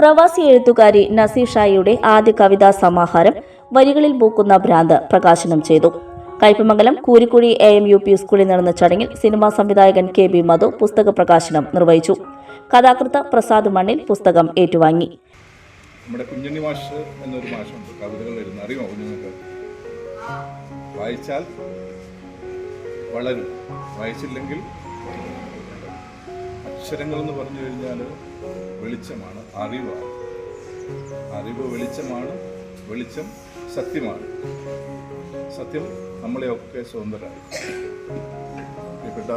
പ്രവാസി എഴുത്തുകാരി നസീഷായിയുടെ ആദ്യ കവിതാ സമാഹാരം വരികളിൽ പൂക്കുന്ന ഭ്രാന്ത് പ്രകാശനം ചെയ്തു. Kaipamangalam Koorikkuzhi A M U P സ്കൂളിൽ നടന്ന ചടങ്ങിൽ സിനിമാ സംവിധായകൻ കെ ബി മധു പുസ്തക പ്രകാശനം നിർവഹിച്ചു. കഥാകൃത്ത് പ്രസാദ് മണ്ണിൽ പുസ്തകം ഏറ്റുവാങ്ങി. നമ്മുടെ കുഞ്ഞുണ്ണി മാഷ് എന്നൊരു മാഷുണ്ട്. കവിതകൾ എഴുതുന്ന. അറിയുമോ കുഞ്ഞുങ്ങൾക്ക്? വായിച്ചാൽ വളരും. വായിച്ചില്ലെങ്കിൽ അക്ഷരങ്ങൾ എന്ന് പറഞ്ഞു കഴിഞ്ഞാൽ വെളിച്ചമാണ് അറിവാണ്. അറിവ് വെളിച്ചമാണ് വെളിച്ചം സത്യമാണ്. സത്യം നമ്മളെയൊക്കെ സ്വതന്ത്രരായി പ്രിയപ്പെട്ട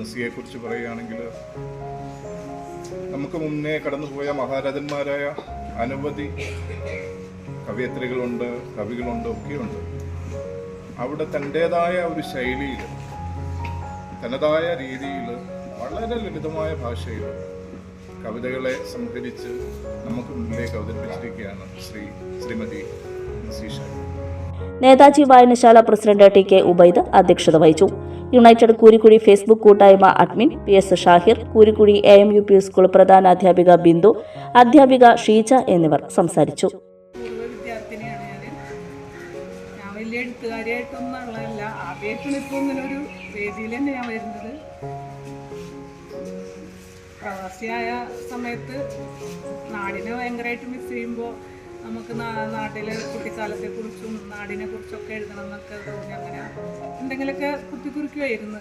നസിയെക്കുറിച്ച് പറയുകയാണെങ്കിൽ നമുക്ക് മുന്നേ കടന്നുപോയ മഹാരാജന്മാരായ അനവധി കവയത്രികളുണ്ട് കവികളുണ്ട് ഒക്കെയുണ്ട്. അവിടെ തന്റെതായ ഒരു ശൈലിയിൽ തനതായ രീതിയിൽ വളരെ ലളിതമായ ഭാഷയിൽ കവിതകളെ സംഹരിച്ച് നമുക്ക് മുന്നിലേക്ക് അവതരിപ്പിച്ചിരിക്കുകയാണ് ശ്രീ ശ്രീമതി നസീഷ നേതാജി വായനശാല പ്രസിഡന്റ് ടി കെ ഉബൈദ് അധ്യക്ഷത വഹിച്ചു. യുണൈറ്റഡ് കൂരിക്കുഴി ഫേസ്ബുക്ക് കൂട്ടായ്മ admin P S Shahir Koorikkuzhi A M U P school പ്രധാന അധ്യാപിക ബിന്ദു അധ്യാപിക ഷീജ എന്നിവർ സംസാരിച്ചു. വലിയ എഴുത്തുകാരിയായിട്ടൊന്നും ഉള്ളതല്ല ആദ്യമായിട്ടാണ് ഇപ്പോൾ ഇങ്ങനെ ഒരു വേദിയിൽ തന്നെ ഞാൻ വരുന്നത്. പ്രവാസിയായ സമയത്ത് നാടിനെ ഭയങ്കരമായിട്ട് മിസ് ചെയ്യുമ്പോൾ നമുക്ക് നാട്ടിലെ കുട്ടിക്കാലത്തെ കുറിച്ചും നാടിനെ കുറിച്ചൊക്കെ എഴുതണം എന്നൊക്കെ തോന്നി. അങ്ങനെ എന്തെങ്കിലുമൊക്കെ കുത്തിക്കുറിക്കുമായിരുന്നു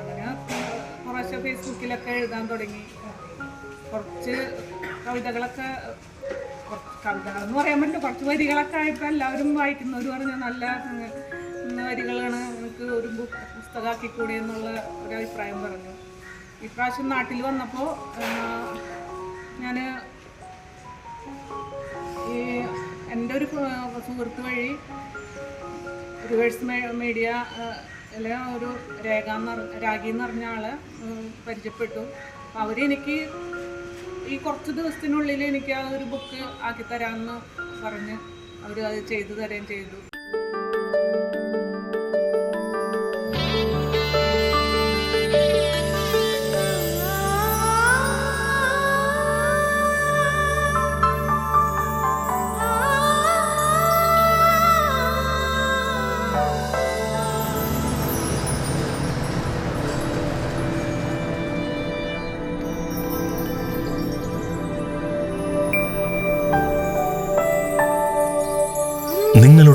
അങ്ങനെ കുറേശ്ശെ ഫേസ്ബുക്കിലൊക്കെ എഴുതാൻ തുടങ്ങി. കുറച്ച് കവിതകളൊക്കെ കുറച്ച് കവിതകളെന്ന് പറയാൻ പറ്റില്ല കുറച്ച് വരികളൊക്കെ ആയപ്പോൾ എല്ലാവരും വായിക്കുന്നവർ പറഞ്ഞ നല്ല വരികളാണ്. എനിക്ക് ഒരു പുസ്തകമാക്കിക്കൂടെ എന്നുള്ള ഒരു അഭിപ്രായം പറഞ്ഞു. ഇപ്രാവശ്യം നാട്ടിൽ വന്നപ്പോൾ ഞാൻ ഈ എന്റെ ഒരു സുഹൃത്ത് വഴി റിവേഴ്സ് മീഡിയ അല്ലെ ഒരു രേഖ എന്ന് രാഗി എന്ന് പറഞ്ഞ ആൾ പരിചയപ്പെട്ടു. അപ്പോൾ അവരെനിക്ക് ഈ കുറച്ച് ദിവസത്തിനുള്ളിൽ എനിക്ക് ആ ഒരു ബുക്ക് ആക്കി തരാമെന്ന് പറഞ്ഞ് അവർ അത് ചെയ്തു തരുകയും ചെയ്തു.